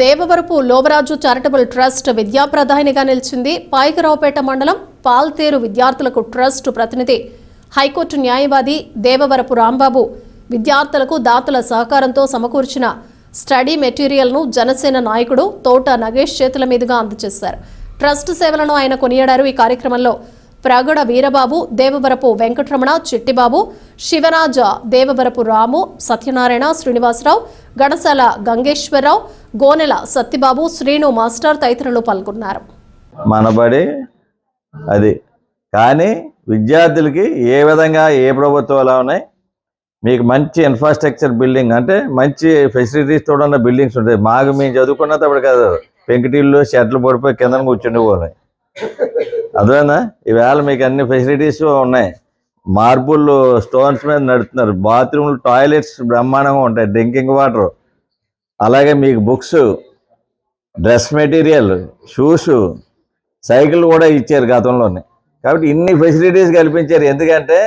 Devavarapu Lovaraju charitable trust విద్యా ప్రధానిగా నిలిచింది పాయకరావుపేట మండలం పాల్తేరు విద్యార్థులకు ట్రస్ట్ ప్రతినిధి. హైకోర్టు న్యాయవాది దేవవరపు రాంబాబు విద్యార్థులకు దాతల సహకారంతో సమకూర్చిన స్టడీ మెటీరియల్ను జనసేన నాయకుడు తోట నగేష్ చేతుల మీదుగా అందజేశారు. ట్రస్ట్ సేవలను ఆయన కొనియాడారు. ఈ కార్యక్రమంలో ప్రగడ వీరబాబు దేవవరపు వెంకటరమణ చిట్టిబాబు శివరాజ దేవవరపు రాము సత్యనారాయణ శ్రీనివాసరావు గణసాల గంగేశ్వరరావు గోనెల సత్యబాబు శ్రీను మాస్టర్ తదితరులు పాల్గొన్నారు. మనబడి అది. కానీ విద్యార్థులకి ఏ విధంగా ఏ ప్రభుత్వాలు ఉన్నాయి? మీకు మంచి ఇన్ఫ్రాస్ట్రక్చర్ బిల్డింగ్ అంటే మంచి ఫెసిలిటీస్ తోడున్న బిల్డింగ్స్ ఉంటాయి. మాకు మేము చదువుకున్నప్పుడు కాదు పెంకిటిల్లు షెడ్లు పడిపోయి కింద కూర్చుండిపోయి అదేనా ఈవేళ మీకు అన్ని ఫెసిలిటీస్ ఉన్నాయి. మార్బుల్ స్టోన్స్ మీద నడుతున్నారు బాత్రూమ్లు టాయిలెట్స్ బ్రహ్మాండంగా ఉంటాయి. Drinking water. అలాగే మీకు books dress material shoes cycle కూడా ఇచ్చారు గతంలోనే. కాబట్టి ఇన్ని ఫెసిలిటీస్ కల్పించారు. ఎందుకంటే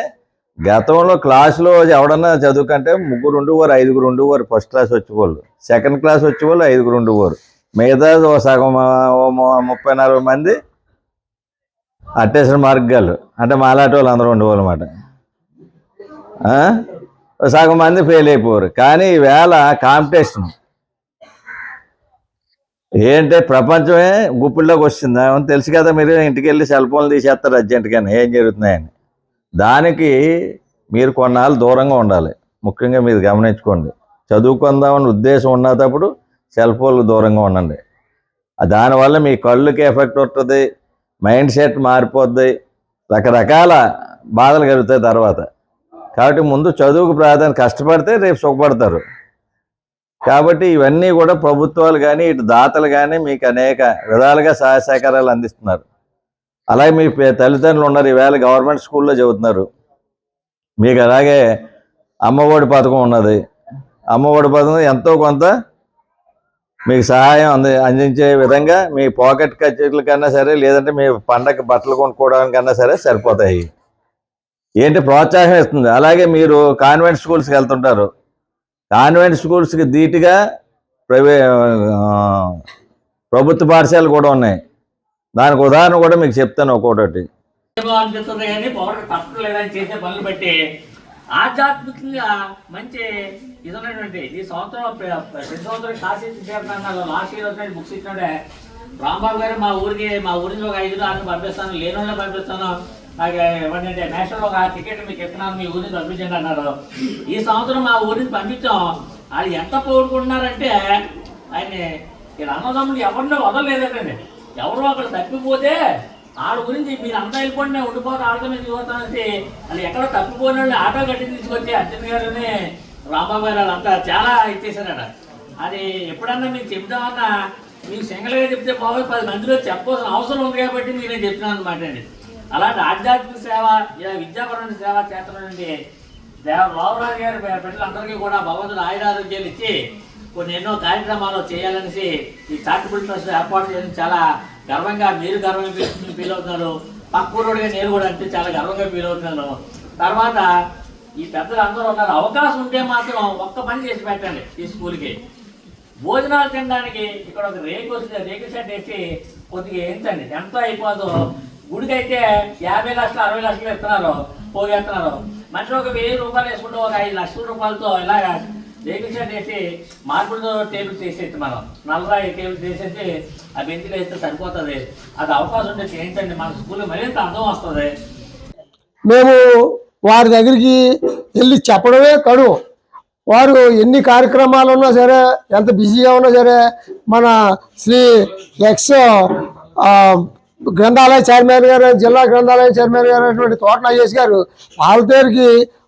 గతంలో క్లాసులో ఎవడన్నా చదువుకంటే ముగ్గురు ఉండేవారు ఐదుగురు ఉండేవారు ఫస్ట్ క్లాస్ వచ్చేవాళ్ళు. సెకండ్ క్లాస్ వచ్చేవాళ్ళు ఐదుగురు ఉండేవారు. మిగతా ఓ సగం ఓ ముప్పై నలభై మంది అట్టేసిన మార్గాలు. అంటే మాలాటి వాళ్ళు అందరూ ఉండేవాళ్ళు అనమాట సగం మంది ఫెయిల్ అయిపోరు కానీ ఈవేళ కాంపిటీషన్ ఏంటంటే ప్రపంచమే గుప్పిల్లోకి వస్తుంది? అని తెలుసు కదా మీరు ఇంటికి వెళ్ళి సెల్ ఫోన్లు తీసేస్తారు అర్జెంటుగానే. ఏం జరుగుతున్నాయని. దానికి మీరు కొన్నాళ్ళు దూరంగా ఉండాలి. ముఖ్యంగా మీరు గమనించుకోండి. చదువుకుందామని ఉద్దేశం ఉన్నప్పుడు సెల్ ఫోన్లు దూరంగా ఉండండి. దానివల్ల మీ కళ్ళుకి ఎఫెక్ట్ ఉంటుంది మైండ్ సెట్ మారిపోద్ది రకరకాల బాధలు కలుగుతాయి తర్వాత. కాబట్టి ముందు చదువుకు ప్రాధాన్యత కష్టపడితే రేపు సుఖపడతారు. కాబట్టి ఇవన్నీ కూడా ప్రభుత్వాలు కానీ ఇటు దాతలు కానీ మీకు అనేక విధాలుగా సహాయ సహకారాలు అందిస్తున్నారు. అలాగే మీ పే- తల్లిదండ్రులు ఉన్నారు. ఈవేళ గవర్నమెంట్ స్కూల్లో చదువుతున్నారు. మీకు అలాగే అమ్మఒడి పథకం ఉన్నది. అమ్మఒడి పథకం ఎంతో కొంత మీకు సహాయం అంది అందించే విధంగా మీ పాకెట్ ఖర్చుల కన్నా సరే లేదంటే మీ పండగ బట్టలు కొనుక్కోవడానికన్నా సరే సరిపోతాయి. ఏంటి ప్రోత్సాహం ఇస్తుంది. అలాగే మీరు కాన్వెంట్ స్కూల్స్కి వెళ్తుంటారు. కాన్వెంట్ స్కూల్స్కి ధీటుగా ప్రవే ప్రభుత్వ పాఠశాలలు కూడా ఉన్నాయి. దానికి ఉదాహరణ కూడా మీకు చెప్తాను ఒక్కొక్కటి. అనిపిస్తుంది కానీ పవర్ చేసే పనులు బట్టి ఆధ్యాత్మికంగా మంచి ఇది ఉన్నటువంటి ఈ సంవత్సరం ప్రతి సంవత్సరం కాశీ తీర్థాలు లాస్ట్ ఇయర్ వచ్చిన బుక్స్ ఇచ్చినట్టే రాంబాబు గారు మా ఊరికి మా ఊరికి ఒక ఐదు ఆరు పంపిస్తాను లేని వాళ్ళని పంపిస్తాను నాకు ఏమంటే నేషనల్ ఒక టికెట్ మీకు ఇస్తున్నాను మీ ఊరికి పంపించండి అన్నారు. ఈ సంవత్సరం మా ఊరికి పంపించాం. వాళ్ళు ఎంత పోగొట్టుకుంటున్నారంటే ఆయన ఇక్కడ అన్నదమ్ములు ఎవరినో వదలలేదండి. ఎవరో అక్కడ తప్పిపోతే ఆడ గురించి మీరు అంతా వెళ్ళిపోండి నేను ఉండిపోతా ఆడతో మీద చూస్తానని వాళ్ళు ఎక్కడ తప్పిపోయిన వాళ్ళని ఆటో కట్టి తీసుకొచ్చి అర్జున్ గారిని రాంబాబు గారు వాళ్ళంతా చాలా ఇచ్చేసారట అది ఎప్పుడన్నా మీకు చెప్దామన్నా మీకు సింగల్గా చెప్తే బాగుంది పది మందిలో చెప్పవలసిన అవసరం ఉంది కాబట్టి నేను చెప్తున్నాను అనమాట అండి. అలాంటి ఆధ్యాత్మిక సేవ ఇలా విద్యాపరమైన సేవ చేస్తున్నటువంటి దేవ బాబురావు గారి బిడ్డలందరికీ కూడా భగవంతుడు ఆయురారోగ్యాలు ఇచ్చి కొన్ని ఎన్నో కార్యక్రమాలు చేయాలనేసి ఈ చారిటబుల్ ట్రస్ట్ ఏర్పాటు చేయడం చాలా గర్వంగా మీరు గర్వంగా ఫీల్ ఫీల్ అవుతున్నారు. పక్కూరుడిగా నేను కూడా అంటే చాలా గర్వంగా ఫీల్ అవుతున్నాను. తర్వాత ఈ పెద్దలు అందరూ ఉన్నారు. అవకాశం ఉంటే మాత్రం ఒక్క పని చేసి పెట్టండి ఈ స్కూల్కి. భోజనాలు తినడానికి ఇక్కడ ఒక రేకు వస్తుంది. రేకు షెడ్ వేసి కొద్దిగా ఏంటండి ఎంత అయిపోదో గుడికైతే యాభై లక్షలు అరవై లక్షలు ఇస్తున్నారు పోగేస్తున్నారు మనిషి ఒక వెయ్యి రూపాయలు వేసుకుంటే ఒక ఐదు లక్షల రూపాయలతో ఇలాగా రేకు షెడ్ వేసి మార్బుల్తో టేబుల్ చేసేది మనం నల్లరాయి టేబుల్ చేసేసి ఆ బెంచ్లు వేస్తే సరిపోతుంది. అది అవకాశం ఉంటే చేయించండి మన స్కూల్ మరింత అర్థం వస్తుంది. మేము వారి దగ్గరికి వెళ్ళి చెప్పడమే కడు. వారు ఎన్ని కార్యక్రమాలు ఉన్నా సరే ఎంత బిజీగా ఉన్నా సరే మన శ్రీ ఎక్స్ గ్రంథాలయ చైర్మన్ గారు జిల్లా గ్రంథాలయ చైర్మన్ గారు అయినటువంటి తోట నాగేష్ గారు వాళ్ళ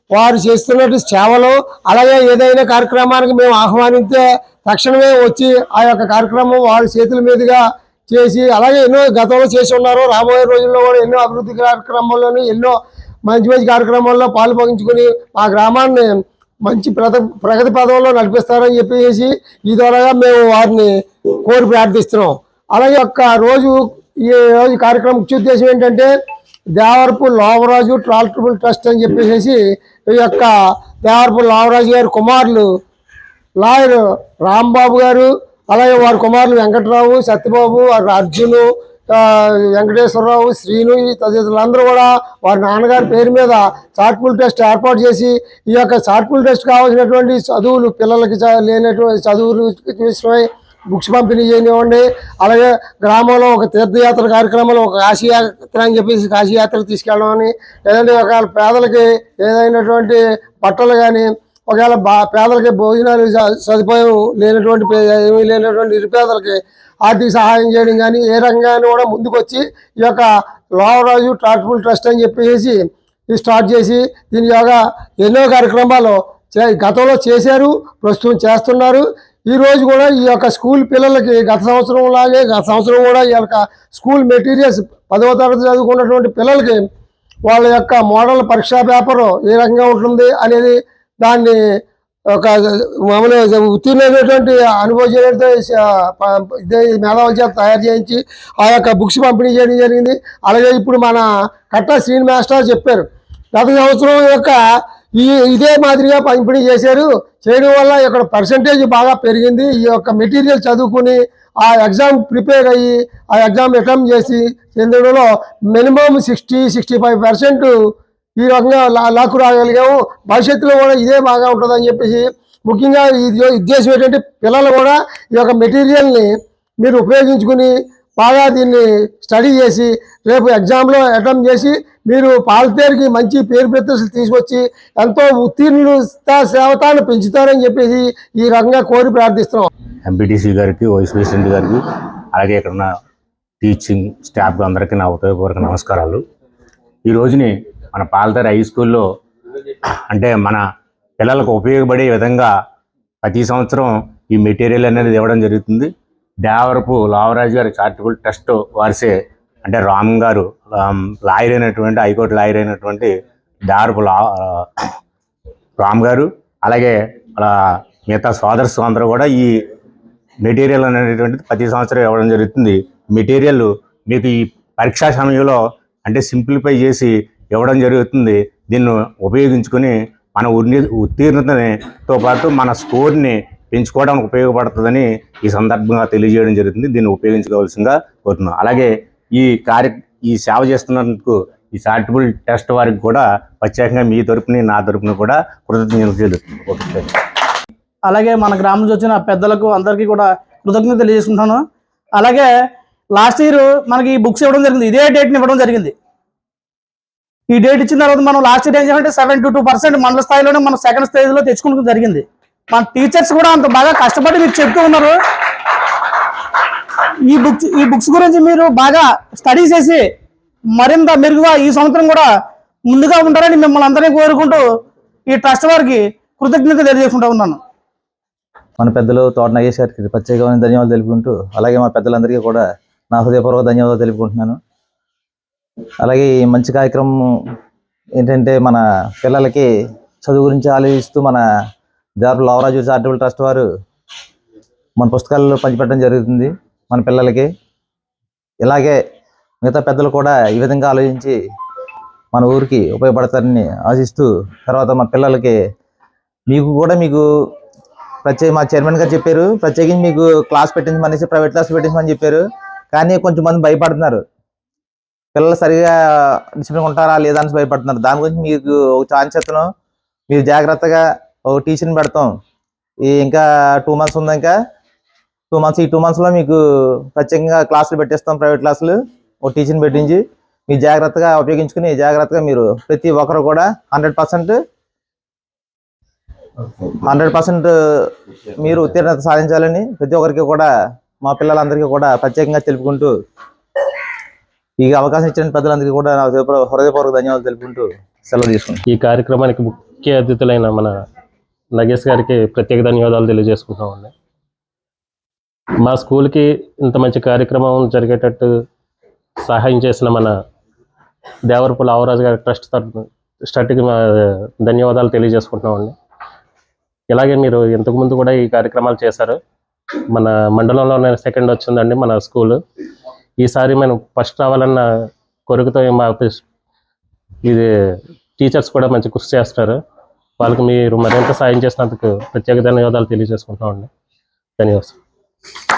వారు చేస్తున్నట్టు సేవలు అలాగే ఏదైనా కార్యక్రమానికి మేము ఆహ్వానిస్తే తక్షణమే వచ్చి ఆ యొక్క కార్యక్రమం వారి చేతుల మీదుగా చేసి అలాగే ఎన్నో గతంలో చేసి ఉన్నారు. రాబోయే రోజుల్లో కూడా ఎన్నో అభివృద్ధి కార్యక్రమాల్లోనూ ఎన్నో మంచి మంచి కార్యక్రమాల్లో పాలు పంచుకుని మా గ్రామాన్ని మంచి ప్రగ ప్రగతి పదంలో నడిపిస్తారని చెప్పేసి ఈ ద్వారా మేము వారిని కోరి ప్రార్థిస్తున్నాం. అలాగే ఒక్క రోజు ఈ రోజు కార్యక్రమం ముఖ్య ఉద్దేశం ఏంటంటే దేవరపు లోవరాజు ట్రాల్టబుల్ ట్రస్ట్ అని చెప్పేసి ఈ యొక్క దేవరపు లోవరాజు గారి కుమారులు లాయర్ రాంబాబు గారు అలాగే వారి కుమారులు వెంకటరావు సత్యబాబు వారి అర్జును వెంకటేశ్వరరావు శ్రీను ఈ తదితరులందరూ కూడా వారి నాన్నగారి పేరు మీద చార్ట్ఫుల్ టెస్ట్ ఏర్పాటు చేసి ఈ యొక్క చార్ట్ఫుల్ టెస్ట్ కావాల్సినటువంటి చదువులు పిల్లలకి లేనటువంటి చదువులు విషయమై బుక్స్ పంపిణీ చేయనివ్వండి. అలాగే గ్రామంలో ఒక తీర్థయాత్ర కార్యక్రమంలో ఒక కాశీయాత్ర అని చెప్పేసి కాశీయాత్రకు తీసుకెళ్ళడం అని లేదంటే ఒకవేళ పేదలకి ఏదైనటువంటి బట్టలు కానీ ఒకవేళ బా పేదలకి భోజనాలు సదుపాయం లేనటువంటి పే- ఏమీ లేనటువంటి నిరుపేదలకి ఆర్థిక సహాయం చేయడం కానీ ఏ రంగాన్ని కూడా ముందుకొచ్చి ఈ యొక్క లోవరాజు ట్రాక్టబుల్ ట్రస్ట్ అని చెప్పేసి ఇది స్టార్ట్ చేసి దీని యొక్క ఎన్నో కార్యక్రమాలు చే- గతంలో చేశారు ప్రస్తుతం చేస్తున్నారు. ఈ రోజు కూడా ఈ యొక్క స్కూల్ పిల్లలకి గత సంవత్సరం లాగే గత సంవత్సరం కూడా ఈ యొక్క స్కూల్ మెటీరియల్స్ పదవ తరగతి చదువుకున్నటువంటి పిల్లలకి వాళ్ళ యొక్క మోడల్ పరీక్షా పేపరు ఏ రకంగా ఉంటుంది అనేది దాన్ని ఒక మామూలుగా ఉత్తీర్ణమైనటువంటి అనుభవజనులతో ఇదే మేధావుల చేత తయారు చేయించి ఆ యొక్క బుక్స్ పంపిణీ చేయడం జరిగింది. అలాగే ఇప్పుడు మన కట్ట శ్రీని మాస్టర్ చెప్పారు. గత సంవత్సరం యొక్క ఈ ఇదే మాదిరిగా పంపిణీ చేశారు. చేయడం వల్ల ఇక్కడ పర్సంటేజ్ బాగా పెరిగింది. ఈ యొక్క మెటీరియల్ చదువుకుని ఆ ఎగ్జామ్ ప్రిపేర్ అయ్యి ఆ ఎగ్జామ్ అటెంప్ట్ చేసి చెందడంలో minimum sixty sixty five percent ఈ రకంగా లా- లాక్కు రాగలిగాము. భవిష్యత్తులో కూడా ఇదే బాగా ఉంటుందని చెప్పేసి ముఖ్యంగా ఇది ఉద్దేశం ఏంటంటే పిల్లలు కూడా ఈ యొక్క మెటీరియల్ని మీరు ఉపయోగించుకుని బాగా దీన్ని స్టడీ చేసి రేపు ఎగ్జామ్లో అటెంప్ట్ చేసి మీరు పాలతేరుకి మంచి పేరు ప్రతిష్టలు తీసుకొచ్చి ఎంతో ఉత్తీర్ణులు సేవతాన్ని పెంచుతారని చెప్పేసి ఈ రకంగా కోరి ప్రార్థిస్తున్నాం. ఎంపీటీసీ గారికి వైస్ ప్రెసిడెంట్ గారికి అలాగే ఇక్కడ ఉన్న టీచింగ్ స్టాఫ్ అందరికీ నా ఉపయోగపూర్వక నమస్కారాలు. ఈ రోజుని మన పాలతేరు హై స్కూల్లో అంటే మన పిల్లలకు ఉపయోగపడే విధంగా ప్రతి సంవత్సరం ఈ మెటీరియల్ అనేది ఇవ్వడం జరుగుతుంది. దేవరపు లావరాజు గారి చార్టిబుల్ ట్రస్ట్ వారిసే అంటే రామ్ గారు లాయర్ అయినటువంటి హైకోర్టు లాయర్ అయినటువంటి దేవరపు లా రామ్ గారు అలాగే అలా మిగతా సోదర్స్ అందరూ కూడా ఈ మెటీరియల్ అనేటువంటిది ప్రతి సంవత్సరం ఇవ్వడం జరుగుతుంది. మెటీరియల్ మీకు ఈ పరీక్షా సమయంలో అంటే సింప్లిఫై చేసి ఇవ్వడం జరుగుతుంది. దీన్ని ఉపయోగించుకొని మన ఉన్ని ఉత్తీర్ణతతో పాటు మన స్కోర్ని పెంచుకోవడానికి ఉపయోగపడుతుందని ఈ సందర్భంగా తెలియజేయడం జరుగుతుంది. దీన్ని ఉపయోగించుకోవాల్సిందిగా కోరుతున్నాం అలాగే ఈ కార్య ఈ సేవ చేస్తున్నందుకు ఈ చారిటబుల్ టెస్ట్ వారికి కూడా ప్రత్యేకంగా మీ తరపుని నా తరపున కూడా కృతజ్ఞతలు ఓకే అలాగే మన గ్రామంలో వచ్చిన పెద్దలకు అందరికీ కూడా కృతజ్ఞత తెలియజేసుకుంటాను అలాగే లాస్ట్ ఇయర్ మనకి ఈ బుక్స్ ఇవ్వడం జరిగింది. ఇదే డేట్ని ఇవ్వడం జరిగింది. ఈ డేట్ ఇచ్చిన తర్వాత మనం లాస్ట్ ఇయర్ ఏం చేయాలంటే సెవెంటీ టూ పర్సెంట్ మండల స్థాయిలోనే మనం సెకండ్ స్టేజ్లో తెచ్చుకోవడం జరిగింది. మన టీచర్స్ కూడా అంత బాగా కష్టపడి మీకు చెప్తూ ఉన్నారు. ఈ బుక్స్ ఈ బుక్స్ గురించి మీరు బాగా స్టడీ చేసి మరింత మెరుగుగా ఈ సంవత్సరం కూడా ముందుగా ఉంటారని మిమ్మల్ని అందరినీ కోరుకుంటూ ఈ ట్రస్ట్ వారికి కృతజ్ఞత తెలియజేసుకుంటా ఉన్నాను. మన పెద్దలు తోట నాగేష్ గారికి ప్రత్యేకమైన ధన్యవాదాలు తెలుపుకుంటూ అలాగే మా పెద్దలందరికీ కూడా నా హృదయపూర్వక ధన్యవాదాలు తెలుపుకుంటున్నాను. అలాగే ఈ మంచి కార్యక్రమం ఏంటంటే మన పిల్లలకి చదువు గురించి ఆలోచిస్తూ మన జారు లవరాజు చారిటబుల్ ట్రస్ట్ వారు మన పుస్తకాల్లో పంచిపెట్టడం జరుగుతుంది మన పిల్లలకి. ఇలాగే మిగతా పెద్దలు కూడా ఈ విధంగా ఆలోచించి మన ఊరికి ఉపయోగపడతారని ఆశిస్తూ తర్వాత మా పిల్లలకి మీకు కూడా మీకు ప్రత్యేక మా చైర్మన్ గారు చెప్పారు ప్రత్యేకించి మీకు క్లాస్ పెట్టించమనేసి ప్రైవేట్ క్లాస్ పెట్టించమని చెప్పారు. కానీ కొంచెం మంది భయపడుతున్నారు. పిల్లలు సరిగా డిసిప్లిన్ ఉంటారా లేదా అని భయపడుతున్నారు. దాని గురించి మీకు ఒక ఛాన్స్ చెప్తాను మీరు జాగ్రత్తగా ఒక టీచర్ని పెడతాం. ఈ ఇంకా టూ మంత్స్ ఉంది ఇంకా? టూ మంత్స్ ఈ టూ మంత్స్లో మీకు ప్రత్యేకంగా క్లాసులు పెట్టేస్తాం ప్రైవేట్ క్లాసులు ఒక టీచర్ని పెట్టించి మీరు జాగ్రత్తగా ఉపయోగించుకుని జాగ్రత్తగా మీరు ప్రతి ఒక్కరు కూడా హండ్రెడ్ పర్సెంట్ హండ్రెడ్ పర్సెంట్ మీరు ఉత్తీర్ణత సాధించాలని ప్రతి ఒక్కరికి కూడా మా పిల్లలందరికీ కూడా ప్రత్యేకంగా తెలుపుకుంటూ ఈ అవకాశం ఇచ్చిన పెద్దలందరికీ కూడా హృదయపూర్వక హృదయపూర్వక ధన్యవాదాలు తెలుపుకుంటూ సెలవు తీసుకుంటాను ఈ కార్యక్రమానికి ముఖ్య అతిథులైన మన నగేష్ గారికి ప్రత్యేక ధన్యవాదాలు తెలియజేసుకుంటామండి మా స్కూల్కి ఇంత మంచి కార్యక్రమం జరిగేటట్టు సహాయం చేసిన మన దేవరపు లావరాజు గారి ట్రస్ట్ తరఫున మా ధన్యవాదాలు తెలియజేసుకుంటున్నామండి. ఇలాగే మీరు ఇంతకుముందు కూడా ఈ కార్యక్రమాలు చేశారు. మన మండలంలోనే సెకండ్ వచ్చిందండి మన స్కూల్. ఈసారి మనం ఫస్ట్ రావాలన్న కోరికతో మా ఇది టీచర్స్ కూడా మంచి కృషి చేస్తారు. వాళ్ళకి మీరు మరింత సాయం చేసినందుకు ప్రత్యేక ధన్యవాదాలు తెలియజేసుకుంటున్నామండి. ధన్యవాదాలు.